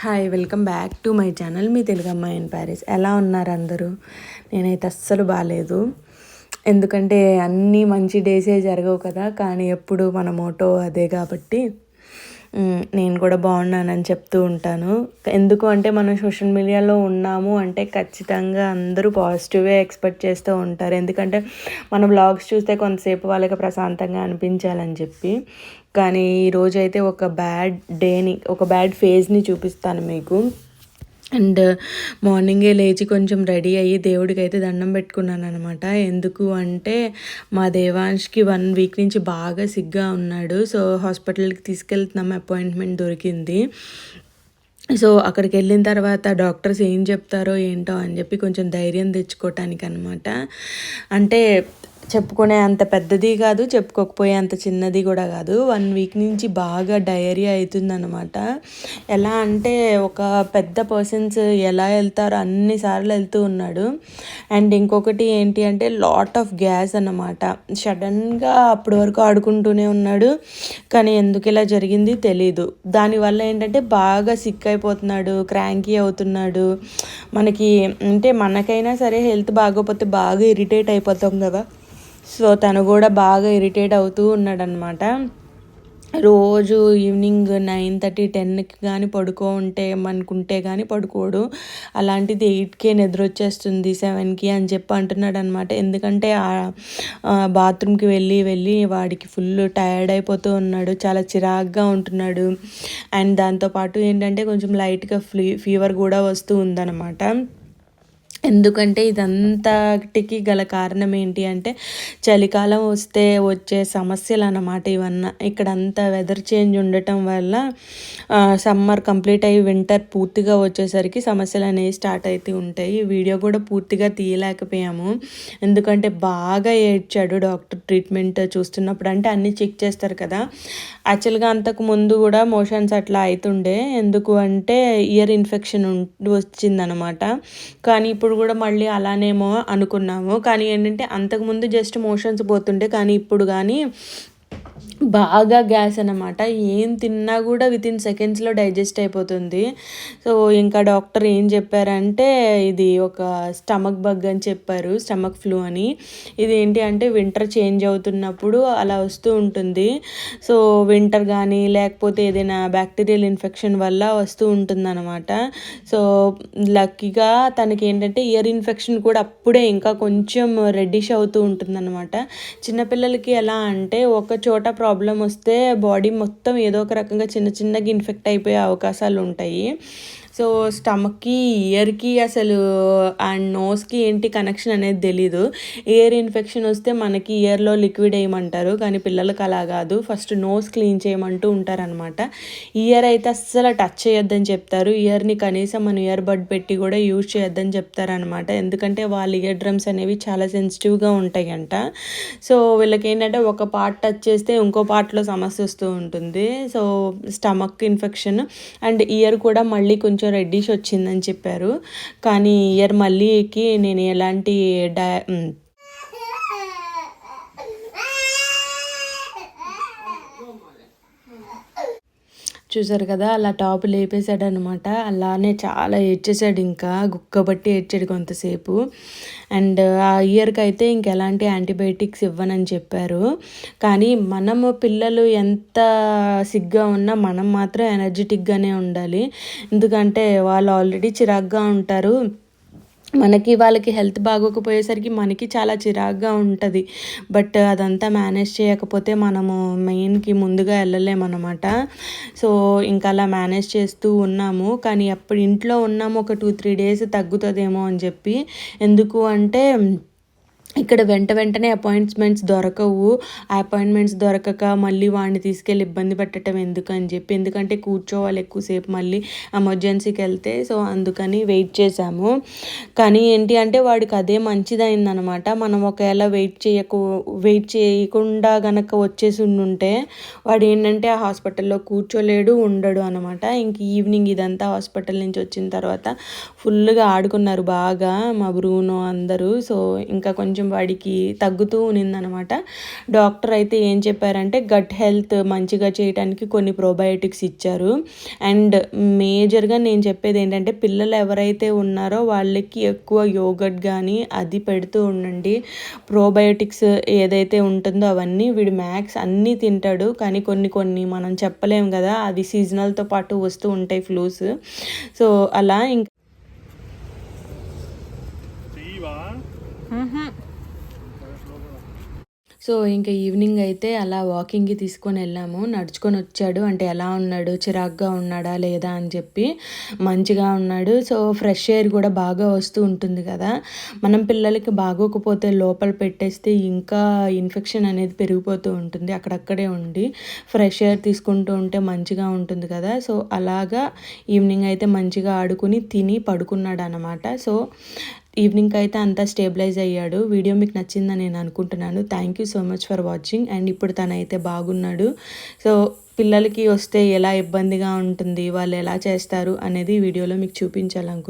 Hi welcome back to my channel మీ తెలుగు అమ్మాయి in Paris ఎలా ఉన్నారు అందరూ? నేనైతే అస్సలు బాగాలేదు ఎందుకంటే అన్నీ మంచి డేసే జరగవు కదా. కానీ ఎప్పుడు మన మోటో అదే కాబట్టి నేను కూడా బాగున్నానని చెప్తూ ఉంటాను. ఎందుకు అంటే మనం సోషల్ మీడియాలో ఉన్నాము అంటే ఖచ్చితంగా అందరూ పాజిటివే ఎక్స్పెక్ట్ చేస్తూ ఉంటారు. ఎందుకంటే మన బ్లాగ్స్ చూస్తే కొంతసేపు వాళ్ళకి ప్రశాంతంగా అనిపించాలని చెప్పి. కానీ ఈరోజు అయితే ఒక బ్యాడ్ డేని ఒక బ్యాడ్ ఫేజ్ని చూపిస్తాను మీకు. అండ్ మార్నింగే లేచి కొంచెం రెడీ అయ్యి దేవుడికి అయితే దండం పెట్టుకున్నాను అనమాట ఎందుకు అంటే మా దేవాంష్కి వన్ వీక్ నుంచి బాగా సిగ్గా ఉన్నాడు. సో హాస్పిటల్కి తీసుకెళ్తున్నాం అపాయింట్మెంట్ దొరికింది. సో అక్కడికి వెళ్ళిన తర్వాత డాక్టర్స్ ఏం చెప్తారో ఏంటో అని చెప్పి కొంచెం ధైర్యం తెచ్చుకోవటానికి అనమాట అంటే చెప్పుకునే అంత పెద్దది కాదు చెప్పుకోకపోయే అంత చిన్నది కూడా కాదు. వన్ వీక్ నుంచి బాగా డయేరియా అవుతుందన్నమాట ఎలా అంటే ఒక పెద్ద పర్సన్స్ ఎలా వెళ్తారో అన్నిసార్లు వెళ్తూ ఉన్నాడు. అండ్ ఇంకొకటి ఏంటి అంటే లాట్ ఆఫ్ గ్యాస్ అన్నమాట. సడన్గా అప్పటి వరకు ఆడుకుంటూనే ఉన్నాడు. కానీ ఎందుకు ఇలా జరిగింది తెలీదు. దానివల్ల ఏంటంటే బాగా సిక్ అయిపోతున్నాడు క్రాంకీ అవుతున్నాడు. మనకి అంటే మనకైనా సరే హెల్త్ బాగోపోతే బాగా ఇరిటేట్ అయిపోతాం కదా. సో తను కూడా బాగా ఇరిటేట్ అవుతూ ఉన్నాడనమాట రోజు ఈవినింగ్ నైన్ థర్టీ టెన్కి కానీ పడుకో ఉంటే అనుకుంటే కానీ పడుకోడు. అలాంటిది ఎయిట్కే నిద్ర వచ్చేస్తుంది సెవెన్కి అని చెప్పి అంటున్నాడు అనమాట ఎందుకంటే బాత్రూమ్కి వెళ్ళి వెళ్ళి వాడికి ఫుల్ టైర్డ్ అయిపోతూ ఉన్నాడు. చాలా చిరాగ్గా ఉంటున్నాడు. అండ్ దాంతోపాటు ఏంటంటే కొంచెం లైట్గా ఫ్లీ ఫీవర్ కూడా వస్తూ ఉందన్నమాట. ఎందుకంటే ఇదంతటికి గల కారణం ఏంటి అంటే చలికాలం వస్తే వచ్చే సమస్యలు అన్నమాట ఇవన్నీ. ఇక్కడ అంతా వెదర్ చేంజ్ ఉండటం వల్ల సమ్మర్ కంప్లీట్ అయ్యి వింటర్ పూర్తిగా వచ్చేసరికి సమస్యలు అనేవి స్టార్ట్ అవుతూ ఉంటాయి. వీడియో కూడా పూర్తిగా తీయలేకపోయాము. ఎందుకంటే బాగా ఏడ్చాడు డాక్టర్ ట్రీట్మెంట్ చూస్తున్నప్పుడు. అంటే అన్నీ చెక్ చేస్తారు కదా. యాక్చువల్గా అంతకు ముందు కూడా మోషన్స్ అట్లా అవుతుండే ఎందుకు అంటే ఇయర్ ఇన్ఫెక్షన్ వచ్చిందనమాట కానీ ఇప్పుడు కూడా మళ్ళీ అలానేమో అనుకున్నాము. కానీ ఏంటంటే అంతకుముందు జస్ట్ మోషన్స్ పోతుండే కానీ ఇప్పుడు కానీ బాగా గ్యాస్ అనమాట ఏం తిన్నా కూడా విత్ ఇన్ సెకండ్స్లో డైజెస్ట్ అయిపోతుంది. సో ఇంకా డాక్టర్ ఏం చెప్పారంటే ఇది ఒక స్టమక్ బగ్ అని చెప్పారు స్టమక్ ఫ్లూ అని. ఇది ఏంటి అంటే వింటర్ చేంజ్ అవుతున్నప్పుడు అలా వస్తూ ఉంటుంది. సో వింటర్ కానీ లేకపోతే ఏదైనా బ్యాక్టీరియల్ ఇన్ఫెక్షన్ వల్ల వస్తూ ఉంటుందన్నమాట. సో లక్కీగా తనకి ఏంటంటే ఇయర్ ఇన్ఫెక్షన్ కూడా అప్పుడే ఇంకా కొంచెం రెడ్డిష్ అవుతూ ఉంటుందన్నమాట. చిన్నపిల్లలకి ఎలా అంటే ఒక చోట ప్రాబ్లం వస్తే బాడీ మొత్తం ఏదో ఒక రకంగా చిన్న చిన్నగా ఇన్ఫెక్ట్ అయిపోయే అవకాశాలు ఉంటాయి సో స్టమక్కి ఇయర్కి అసలు అండ్ నోస్కి ఏంటి కనెక్షన్ అనేది తెలీదు. ఇయర్ ఇన్ఫెక్షన్ వస్తే మనకి ఇయర్లో లిక్విడ్ వేయమంటారు కానీ పిల్లలకి అలా కాదు. ఫస్ట్ నోస్ క్లీన్ చేయమంటూ ఉంటారనమాట ఇయర్ అయితే అస్సలు టచ్ చేయొద్దని చెప్తారు. ఇయర్ని కనీసం మనం ఇయర్ బడ్ పెట్టి కూడా యూజ్ చేయొద్దని చెప్తారనమాట ఎందుకంటే వాళ్ళ ఇయర్ డ్రమ్స్ అనేవి చాలా సెన్సిటివ్గా ఉంటాయంట. సో వీళ్ళకి ఏంటంటే ఒక పార్ట్ టచ్ చేస్తే ఇంకో పార్ట్లో సమస్య వస్తూ ఉంటుంది. So stomach infection and ear కూడా మళ్ళీ కొంచెం రెడ్డిష్ వచ్చిందని చెప్పారు. కానీ ఇయర్ మళ్ళీకి నేను ఎలాంటి డై చూసారు కదా అలా టాప్ లేపేశాడు అనమాట అలానే చాలా ఏడ్చేసాడు ఇంకా గుక్కబట్టి ఏడ్చాడు కొంతసేపు. అండ్ ఆ ఇయర్కి అయితే ఇంకెలాంటి యాంటీబయాటిక్స్ ఇవ్వనని చెప్పారు. కానీ మనము పిల్లలు ఎంత సిగ్గా ఉన్నా మనం మాత్రం ఎనర్జెటిక్గానే ఉండాలి. ఎందుకంటే వాళ్ళు ఆల్రెడీ చిరాగ్గా ఉంటారు. మనకి వాళ్ళకి హెల్త్ బాగోకపోయేసరికి మనకి చాలా చిరాగ్గా ఉంటుంది. బట్ అదంతా మేనేజ్ చేయకపోతే మనము మెయిన్కి ముందుగా వెళ్ళలేమన్నమాట. సో ఇంకా అలా మేనేజ్ చేస్తూ ఉన్నాము. కానీ అప్పుడు ఇంట్లో ఉన్నాము ఒక టూ త్రీ డేస్ తగ్గుతుందేమో అని చెప్పి. ఎందుకు అంటే ఇక్కడ వెంట వెంటనే అపాయింట్మెంట్స్ దొరకవు. ఆ అపాయింట్మెంట్స్ దొరకక మళ్ళీ వాడిని తీసుకెళ్ళి ఇబ్బంది పెట్టడం ఎందుకని చెప్పి ఎందుకంటే కూర్చోవాలి ఎక్కువసేపు మళ్ళీ ఎమర్జెన్సీకి వెళ్తే. సో అందుకని వెయిట్ చేశాము. కానీ ఏంటి అంటే వాడికి అదే మంచిదైందనమాట. మనం ఒకవేళ వెయిట్ చేయకు వెయిట్ చేయకుండా గనక వచ్చేసి ఉంటే వాడు ఏంటంటే ఆ హాస్పిటల్లో కూర్చోలేడు ఉండడు అనమాట. ఇంక ఈవినింగ్ ఇదంతా హాస్పిటల్ నుంచి వచ్చిన తర్వాత ఫుల్గా ఆడుకున్నారు బాగా మా బ్రూనో అందరూ. సో ఇంకా కొంచెం వాడికి తగ్గుతూ ఉన్నిందనమాట. డాక్టర్ అయితే ఏం చెప్పారంటే గట్ హెల్త్ మంచిగా చేయడానికి కొన్ని ప్రోబయోటిక్స్ ఇచ్చారు. అండ్ మేజర్గా నేను చెప్పేది ఏంటంటే పిల్లలు ఎవరైతే ఉన్నారో వాళ్ళకి ఎక్కువ యోగట్ కానీ అది పెడుతూ ఉండండి. ప్రోబయోటిక్స్ ఏదైతే ఉంటుందో అవన్నీ వీడు మ్యాక్స్ అన్నీ తింటాడు. కానీ కొన్ని కొన్ని మనం చెప్పలేం కదా అది సీజనల్తో పాటు వస్తూ ఉంటాయి ఫ్లూస్. సో అలా ఇంకా సో ఇంకా ఈవినింగ్ అయితే అలా వాకింగ్కి తీసుకొని వెళ్ళాము. నడుచుకొని వచ్చాడు. అంటే ఎలా ఉన్నాడు? చిరాగ్గా ఉన్నాడా? లేదా? అని చెప్పి మంచిగా ఉన్నాడు. సో ఫ్రెష్ ఎయిర్ కూడా బాగా వస్తూ ఉంటుంది కదా. మనం పిల్లలకి బాగోకపోతే లోపల పెట్టేస్తే ఇంకా ఇన్ఫెక్షన్ అనేది పెరిగిపోతూ ఉంటుంది. అక్కడక్కడే ఉండి ఫ్రెష్ ఎయిర్ తీసుకుంటూ ఉంటే మంచిగా ఉంటుంది కదా. సో అలాగా ఈవినింగ్ అయితే మంచిగా ఆడుకుని తిని పడుకున్నాడు అనమాట సో ఈవినింగ్ అయితే అంతా స్టేబిలైజ్ అయ్యాడు. వీడియో మీకు నచ్చిందని నేను అనుకుంటున్నాను. Thank you so much for watching. And ఇప్పుడు తనైతే బాగున్నాడు. సో పిల్లలకి వస్తే ఎలా ఇబ్బందిగా ఉంటుంది వాళ్ళు ఎలా చేస్తారు అనేది వీడియోలో మీకు చూపించాలనుకున్నాను